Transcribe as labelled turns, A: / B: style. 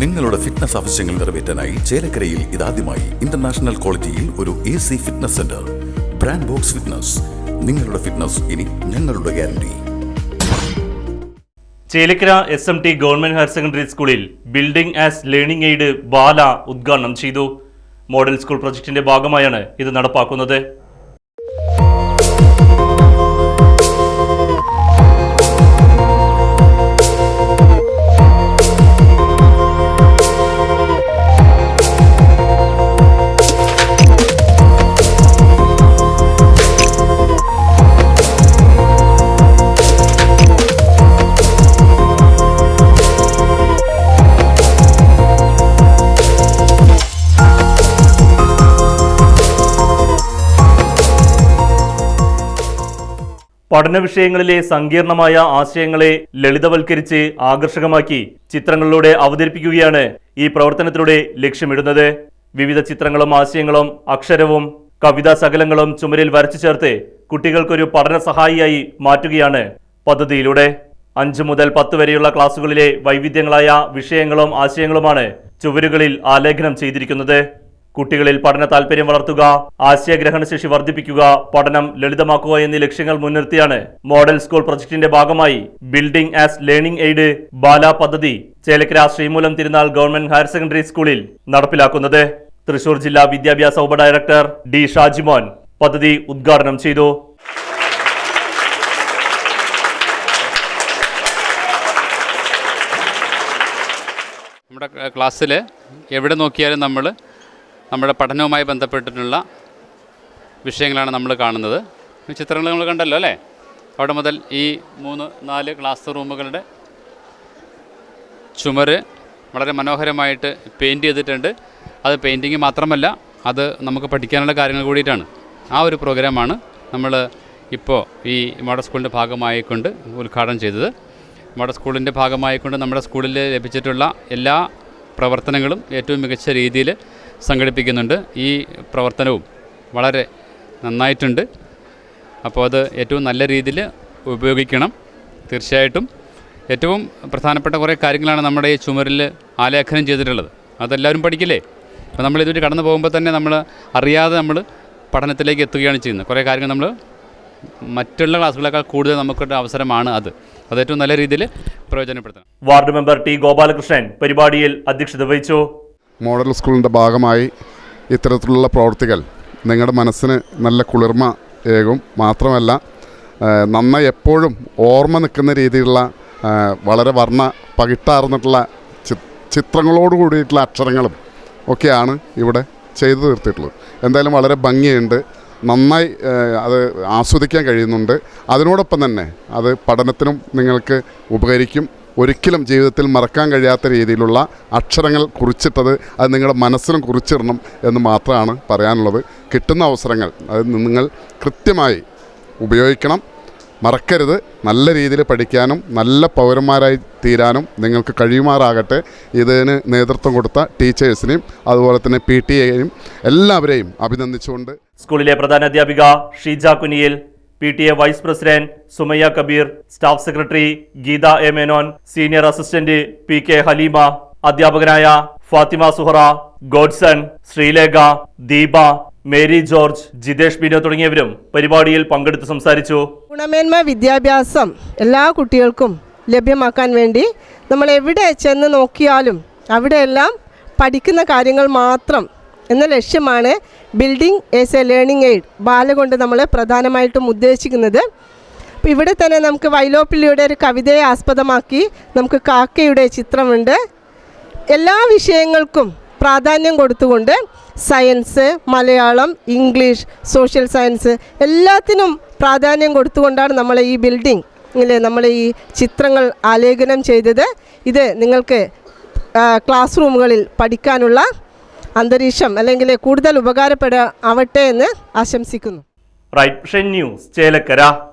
A: നിങ്ങളുടെ ഫിറ്റ്നസ് ആവശ്യങ്ങൾ നിറവേറ്റാനായി ചേലക്കരയിൽ ഇതാദ്യമായി ഇന്റർനാഷണൽ ക്വാളിറ്റിയിൽ ഒരു A C fitness centre brand box fitness നിങ്ങളുടെ ഫിറ്റ്നസ് ഇനി ഞങ്ങളുടെ guarantee
B: Chelakkara S M T government higher secondary സ്കൂളിൽ building as learning aid BaLA ഉദ്ഘാടനം ചെയ്തു. മോഡൽ സ്കൂൾ പ്രൊജക്ടിന്റെ ഭാഗമായാണ് ഇത് നടപ്പാക്കുന്നത്. പഠന വിഷയങ്ങളിലെ സങ്കീർണമായ ആശയങ്ങളെ ലളിതവൽക്കരിച്ച് ആകർഷകമാക്കി ചിത്രങ്ങളിലൂടെ അവതരിപ്പിക്കുകയാണ് ഈ പ്രവർത്തനത്തിലൂടെ ലക്ഷ്യമിടുന്നത്. വിവിധ ചിത്രങ്ങളും ആശയങ്ങളും അക്ഷരവും കവിതാ ശകലങ്ങളും ചുമരിൽ വരച്ചു ചേർത്ത് കുട്ടികൾക്കൊരു പഠന സഹായിയായി മാറ്റുകയാണ് പദ്ധതിയിലൂടെ. അഞ്ചു മുതൽ പത്ത് വരെയുള്ള ക്ലാസുകളിലെ വൈവിധ്യങ്ങളായ വിഷയങ്ങളും ആശയങ്ങളുമാണ് ചുവരുകളിൽ ആലേഖനം ചെയ്തിരിക്കുന്നത്. കുട്ടികളിൽ പഠന താല്പര്യം വളർത്തുക ആശയഗ്രഹണ ശേഷി വർദ്ധിപ്പിക്കുക പഠനം ലളിതമാക്കുക എന്നീ ലക്ഷ്യങ്ങൾ മുൻനിർത്തിയാണ് മോഡൽ സ്കൂൾ പ്രൊജക്ടിന്റെ ഭാഗമായി building as learning aid BaLA പദ്ധതി Chelakkara Sreemoolam Thirunal government higher secondary സ്കൂളിൽ നടപ്പിലാക്കുന്നത്. തൃശൂർ ജില്ലാ വിദ്യാഭ്യാസ ഉപഡയറക്ടർ ഡി ഷാജിമോൻ പദ്ധതി ഉദ്ഘാടനം ചെയ്തു.
C: നമ്മുടെ ക്ലാസ്സിൽ എവിടെ നോക്കിയാലും നമ്മൾ നമ്മുടെ പഠനവുമായി ബന്ധപ്പെട്ടിട്ടുള്ള വിഷയങ്ങളാണ് നമ്മൾ കാണുന്നത്. ചിത്രങ്ങൾ നമ്മൾ കണ്ടല്ലോ അല്ലേ? അവിടെ മുതൽ ഈ മൂന്ന് നാല് ക്ലാസ് റൂമുകളുടെ ചുമര് വളരെ മനോഹരമായിട്ട് പെയിന്റ് ചെയ്തിട്ടുണ്ട്. അത് പെയിന്റിങ് മാത്രമല്ല അത് നമുക്ക് പഠിക്കാനുള്ള കാര്യങ്ങൾ കൂടിയിട്ടാണ്. ആ ഒരു പ്രോഗ്രാമാണ് നമ്മൾ ഇപ്പോൾ ഈ മോഡൽ സ്കൂളിന്റെ ഭാഗമായിക്കൊണ്ട് ഉദ്ഘാടനം ചെയ്തത്. മോഡൽ സ്കൂളിന്റെ ഭാഗമായിക്കൊണ്ട് നമ്മുടെ സ്കൂളിൽ ലഭിച്ചിട്ടുള്ള എല്ലാ പ്രവർത്തനങ്ങളും ഏറ്റവും മികച്ച രീതിയിൽ സംഘടിപ്പിക്കുന്നുണ്ട്. ഈ പ്രവർത്തനവും വളരെ നന്നായിട്ടുണ്ട്. അപ്പോൾ അത് ഏറ്റവും നല്ല രീതിയിൽ ഉപയോഗിക്കണം. തീർച്ചയായിട്ടും ഏറ്റവും പ്രധാനപ്പെട്ട കുറേ കാര്യങ്ങളാണ് നമ്മുടെ ഈ ചുമരിൽ ആലേഖനം ചെയ്തിട്ടുള്ളത്. അതെല്ലാവരും പഠിക്കില്ലേ? അപ്പോൾ നമ്മൾ ഇതുവരെ കടന്നു പോകുമ്പോൾ തന്നെ നമ്മൾ അറിയാതെ നമ്മൾ പഠനത്തിലേക്ക് എത്തുകയാണ് ചെയ്യുന്നത്. കുറേ കാര്യങ്ങൾ നമ്മൾ മറ്റുള്ള ക്ലാസ്സുകളേക്കാൾ കൂടുതൽ നമുക്കൊരു അവസരമാണ് അത്. അത് ഏറ്റവും നല്ല രീതിയിൽ പ്രയോജനപ്പെടുത്തണം.
B: വാർഡ് മെമ്പർ ടി ഗോപാലകൃഷ്ണൻ പരിപാടിയിൽ അധ്യക്ഷത വഹിച്ചു.
D: മോഡൽ സ്കൂളിന്റെ ഭാഗമായി ഇത്തരത്തിലുള്ള പ്രവർത്തികൾ നിങ്ങളുടെ മനസ്സിന് നല്ല കുളിർമ ഏകും. മാത്രമല്ല നന്നായി എപ്പോഴും ഓർമ്മ നിൽക്കുന്ന രീതിയിലുള്ള വളരെ വർണ പകിട്ടാർന്നിട്ടുള്ള ചിത്രങ്ങളോട് കൂടിയിട്ടുള്ള അക്ഷരങ്ങളും ഒക്കെയാണ് ഇവിടെ ചെയ്തു തീർത്തിട്ടുള്ളത്. എന്തായാലും വളരെ ഭംഗിയുണ്ട്. നന്നായി അത് ആസ്വദിക്കാൻ കഴിയുന്നുണ്ട്. അതിനോടൊപ്പം തന്നെ അത് പഠനത്തിനും നിങ്ങൾക്ക് ഉപകരിക്കും. ഒരിക്കലും ജീവിതത്തിൽ മറക്കാൻ കഴിയാത്ത രീതിയിലുള്ള അക്ഷരങ്ങൾ കുറിച്ചിട്ടത് അത് നിങ്ങളുടെ മനസ്സിലും കുറിച്ചിടണം എന്ന് മാത്രമാണ് പറയാനുള്ളത്. കിട്ടുന്ന അവസരങ്ങൾ അത് നിങ്ങൾ കൃത്യമായി ഉപയോഗിക്കണം. മറക്കരുത്. നല്ല രീതിയിൽ പഠിക്കാനും നല്ല പൗരന്മാരായി തീരാനും നിങ്ങൾക്ക് കഴിയുമാറാകട്ടെ. ഇതിന് നേതൃത്വം കൊടുത്ത ടീച്ചേഴ്സിനെയും അതുപോലെ തന്നെ പി ടി എയും എല്ലാവരെയും അഭിനന്ദിച്ചുകൊണ്ട്
B: സ്കൂളിലെ പ്രധാന അധ്യാപിക Sheeja Kuniyil P T A vice president Sumayya Kabeer staff secretary Geetha A Menon senior assistant P K Haleema അധ്യാപകനായ Fathima Suhara Godson Sreelekha Deepa Mary George Jithesh Bino തുടങ്ങിയവരും പരിപാടിയിൽ പങ്കെടുത്ത് സംസാരിച്ചു.
E: ഗുണമേന്മ വിദ്യാഭ്യാസം എല്ലാ കുട്ടികൾക്കും ലഭ്യമാക്കാൻ വേണ്ടി നമ്മൾ എവിടെ ചെന്ന് നോക്കിയാലും അവിടെയെല്ലാം പഠിക്കുന്ന കാര്യങ്ങൾ മാത്രം എന്ന ലക്ഷ്യമാണ് building as a learning aid BaLA കൊണ്ട് നമ്മൾ പ്രധാനമായിട്ടും ഉദ്ദേശിക്കുന്നത്. അപ്പോൾ ഇവിടെ തന്നെ നമുക്ക് വൈലോപ്പിള്ളിയുടെ ഒരു കവിതയെ ആസ്പദമാക്കി നമുക്ക് കാക്കയുടെ ചിത്രമുണ്ട്. എല്ലാ വിഷയങ്ങൾക്കും പ്രാധാന്യം കൊടുത്തുകൊണ്ട് science Malayalam English social science എല്ലാത്തിനും പ്രാധാന്യം കൊടുത്തുകൊണ്ടാണ് നമ്മൾ ഈ ബിൽഡിംഗ് ഇല്ലേ നമ്മൾ ഈ ചിത്രങ്ങൾ ആലേഖനം ചെയ്തത്. ഇത് നിങ്ങൾക്ക് ക്ലാസ് റൂമുകളിൽ പഠിക്കാനുള്ള അന്തരീക്ഷം അല്ലെങ്കിൽ കൂടുതൽ ഉപകാരപ്പെടാവട്ടെ എന്ന് ആശംസിക്കുന്നു.
B: Right News Chelakkara.